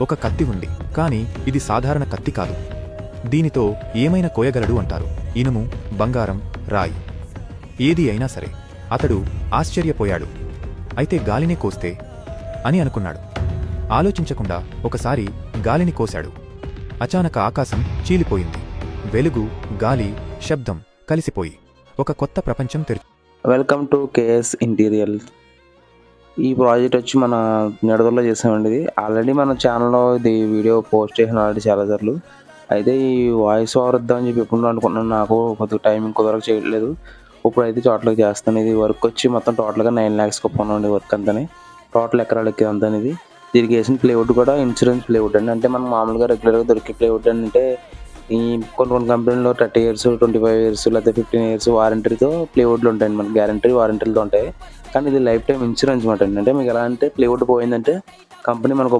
ఒక కత్తి ఉంది కానీ ఇది సాధారణ కత్తి కాదు. దీనితో ఏమైనా కోయగలడు అంటారు. ఇనుము బంగారం రాయి. ఏది అయినా సరే అతడు ఆశ్చర్యపోయాడు. అయితే గాలిని కోస్తే? అని అనుకున్నాడు. ఆలోచించకుండా ఒకసారి గాలిని కోశాడు. అచానక ఆకాశం చీలిపోయింది. వెలుగు గాలి శబ్దం కలిసిపోయి ఒక కొత్త ప్రపంచం తెరు welcome to K S interior ఈ ప్రాజెక్ట్ వచ్చి మన నిడదల్లో చేసామండి ఇది. ఆల్రెడీ మన ఛానల్లో ఇది వీడియో పోస్ట్ చేసిన ఆల్రెడీ చాలాసార్లు అయితే ఈ వాయిస్ ఓవర్ వద్దామని చెప్పి ఎప్పుడు అనుకుంటున్నాను నాకు కొద్దిగా టైమింగ్ కుదరక చేయట్లేదు. ఇప్పుడు అయితే టోటల్గా చేస్తాను ఇది. వర్క్ వచ్చి మొత్తం టోటల్గా నైన్ ల్యాక్స్ ఒప్పుకున్నాండి వర్క్ అంతని. టోటల్ ఎకరాలు ఎక్కేది అంతా ఇది. దీనికి వేసిన ప్లేవుడ్ కూడా ఇన్సూరెన్స్ ప్లేవుడ్ అండి. అంటే మనం మామూలుగా రెగ్యులర్గా దొరికే ప్లేవుడ్ అంటే ఈ కొన్ని కొన్ని కంపెనీలో thirty years twenty five years లేకపోతే ఫిఫ్టీన్ ఇయర్స్ వారంటీతో ప్లేవుడ్లు ఉంటాయండి మనకి గ్యారంటీ వారంటీలతో ఉంటాయి. కానీ ఇది లైఫ్ టైం ఇన్సూరెన్స్ మాట అంటే మీకు ఎలా అంటే ప్లేవుడ్ పోయిందంటే కంపెనీ మనకు